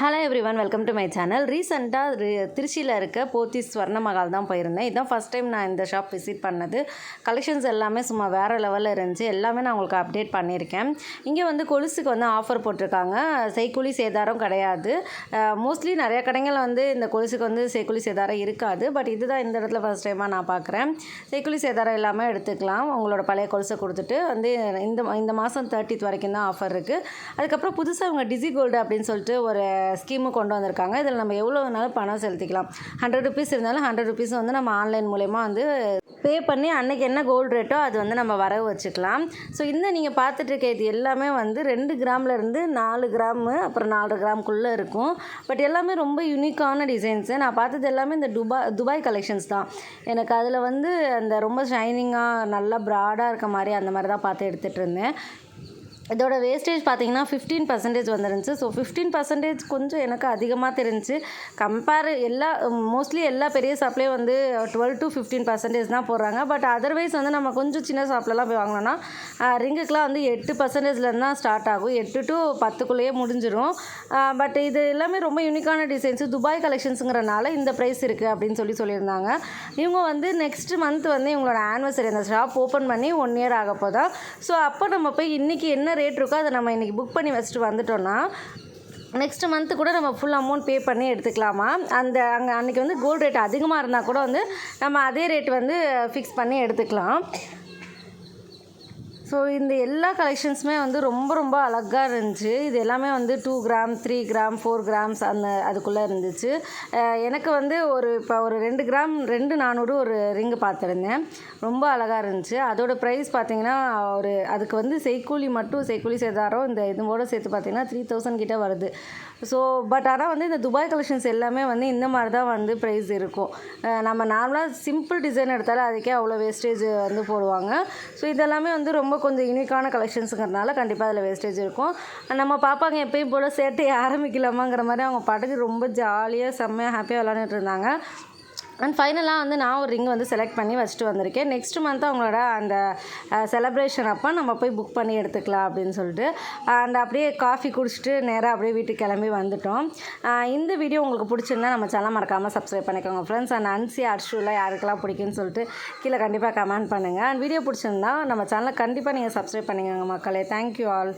Hello everyone welcome to my channel ரீசெண்டாக திருச்சியில் இருக்க போத்தி ஸ்வர்ண மகால் தான் போயிருந்தேன். இதுதான் ஃபஸ்ட் டைம் நான் இந்த ஷாப் விசிட் பண்ணது. கலெக்ஷன்ஸ் எல்லாமே சும்மா வேறு லெவலில் இருந்துச்சு. எல்லாமே நான் உங்களுக்கு அப்டேட் பண்ணியிருக்கேன். இங்கே வந்து கொலுசுக்கு வந்து ஆஃபர் போட்டிருக்காங்க. செய்கூலி சேதாரம் கிடையாது. மோஸ்ட்லி நிறையா கடைகள் வந்து இந்த கொலுசுக்கு வந்து செய்கூலி சேதாரம் இருக்காது. பட் இதுதான் இந்த இடத்துல ஃபஸ்ட் டைமாக நான் பார்க்குறேன். செய்கூலி சேதாரம் இல்லாமல் எடுத்துக்கலாம். உங்களோட பழைய கொலுசை கொடுத்துட்டு வந்து இந்த இந்த மாதம் தேர்ட்டித் வரைக்கும் தான் ஆஃபர் இருக்குது அதுக்கப்புறம் புதுசாக அவங்க டிசி கோல்டு அப்படின்னு சொல்லிட்டு ஒரு ஸ்கீமு கொண்டு வந்திருக்காங்க. இதில் நம்ம எவ்வளோ வேணாலும் பணம் செலுத்திக்கலாம். ஹண்ட்ரட் ருபீஸ் இருந்தாலும் ஹண்ட்ரட் ருபீஸ் வந்து நம்ம ஆன்லைன் மூலயமா வந்து பே பண்ணி அன்றைக்கி என்ன கோல்டு ரேட்டோ அது வந்து நம்ம வரவு வச்சுக்கலாம். ஸோ இந்த நீங்கள் பார்த்துட்டு இருக்க இது எல்லாமே வந்து ரெண்டு கிராம்ல இருந்து நாலு கிராமு அப்புறம் நாலு கிராம்குள்ளே இருக்கும். பட் எல்லாமே ரொம்ப யூனிக்கான டிசைன்ஸு நான் பார்த்தது எல்லாமே இந்த துபாய் துபாய் கலெக்ஷன்ஸ் தான். எனக்கு அதில் வந்து அந்த ரொம்ப ஷைனிங்காக நல்லா ப்ராடாக இருக்க மாதிரி அந்த மாதிரி தான் பார்த்து எடுத்துகிட்டு இருந்தேன். இதோட வேஸ்டேஜ் பார்த்தீங்கன்னா ஃபிஃப்டீன் பர்சன்டேஜ் வந்துருந்துச்சு. ஸோ ஃபிஃப்டீன் பர்சன்டேஜ் கொஞ்சம் எனக்கு அதிகமாக தெரிஞ்சு கம்பேர் எல்லா மோஸ்ட்லி எல்லா பெரிய ஷாப்லேயும் வந்து டுவெல் டு ஃபிஃப்டீன் பர்சன்டேஜ் தான் போடுறாங்க. பட் அதர்வைஸ் வந்து நம்ம கொஞ்சம் சின்ன ஷாப்லலாம் போய் வாங்கினோன்னா ரிங்குக்கெலாம் வந்து எட்டு பர்சன்டேஜ்லேருந்து தான் ஸ்டார்ட் ஆகும். எட்டு டு பத்துக்குள்ளேயே முடிஞ்சிடும் பட் இது எல்லாமே ரொம்ப யூனிக்கான டிசைன்ஸு துபாய் கலெக்ஷன்ஸுங்கிறனால இந்த ப்ரைஸ் இருக்குது அப்படின்னு சொல்லி சொல்லியிருந்தாங்க. இவங்க வந்து நெக்ஸ்ட் மந்த் வந்து இவங்களோட ஆனிவர்சரி அந்த ஷாப் ஓப்பன் பண்ணி ஒன் இயர் ஆக போதான் ஸோ அப்போ நம்ம போய் இன்றைக்கி என்ன ரேட் இருக்கோ அதை நம்ம இன்றைக்கி புக் பண்ணி வச்சுட்டு வந்துட்டோன்னா நெக்ஸ்ட் மந்த்து கூட நம்ம ஃபுல் அமௌண்ட் பே பண்ணி எடுத்துக்கலாமா? அந்த அங்கே அன்றைக்கி வந்து கோல்டு ரேட் அதிகமாக இருந்தால் கூட வந்து நம்ம அதே ரேட் வந்து ஃபிக்ஸ் பண்ணி எடுத்துக்கலாம். ஸோ இந்த எல்லா கலெக்ஷன்ஸுமே வந்து ரொம்ப ரொம்ப அழகாக இருந்துச்சு. இது எல்லாமே வந்து two gram three gram four grams அந்த அதுக்குள்ளே இருந்துச்சு. எனக்கு வந்து ஒரு இப்போ ஒரு ரெண்டு கிராம் ரெண்டு நானூறு ஒரு ரிங்கு பார்த்துருந்தேன். ரொம்ப அழகாக இருந்துச்சு. அதோட ப்ரைஸ் பார்த்தீங்கன்னா ஒரு அதுக்கு வந்து செய்கூலி மட்டும் செய்கூலி சேதாரம் இந்த இதோட சேர்த்து பார்த்தீங்கன்னா த்ரீ தௌசண்ட் கிட்டே வருது. ஸோ பட் ஆனால் வந்து இந்த துபாய் கலெக்ஷன்ஸ் எல்லாமே வந்து இந்த மாதிரி தான் வந்து ப்ரைஸ் இருக்கும். நம்ம நார்மலாக சிம்பிள் டிசைன் எடுத்தாலும் அதுக்கே அவ்வளோ வேஸ்டேஜ் வந்து போடுவாங்க. ஸோ இதெல்லாமே வந்து ரொம்ப கொஞ்சம் யூனிக்கான கலெக்ஷன்ஸுங்கிறதுனால கண்டிப்பாக அதில் வேஸ்டேஜ் இருக்கும். நம்ம பாப்பாங்க எப்பயும் போல் சேட்டையை ஆரம்பிக்கலாமாங்கிற மாதிரி அவங்க பாட்டுக்கு ரொம்ப ஜாலியாக செம்மையாக ஹாப்பியாக விளாண்டுட்டு இருந்தாங்க. அண்ட் ஃபைனலாக வந்து நான் ஒரு ரிங் வந்து செலக்ட் பண்ணி வச்சுட்டு வந்திருக்கேன். நெக்ஸ்ட் மந்த் அவங்களோட அந்த செலப்ரேஷன் அப்போ நம்ம போய் புக் பண்ணி எடுத்துக்கலாம் அப்படின்னு சொல்லிட்டு அண்ட் அப்படியே காஃபி குடிச்சிட்டு நேராக அப்படியே வீட்டுக்கு கிளம்பி வந்துட்டோம். இந்த வீடியோ உங்களுக்கு பிடிச்சிருந்தா நம்ம சேனல் மறக்காமல் சப்ஸ்கிரைப் பண்ணிக்கோங்க ஃப்ரெண்ட்ஸ் அண்ட் அன்சி அர்ஷூலாம் யாருக்கெல்லாம் பிடிக்குன்னு சொல்லிட்டு கீழே கண்டிப்பாக கமெண்ட் பண்ணுங்கள் அண்ட் வீடியோ பிடிச்சிருந்தா நம்ம சேனலை கண்டிப்பாக நீங்கள் சப்ஸ்கிரைப் பண்ணிக்கோங்க மக்களே. Thank you all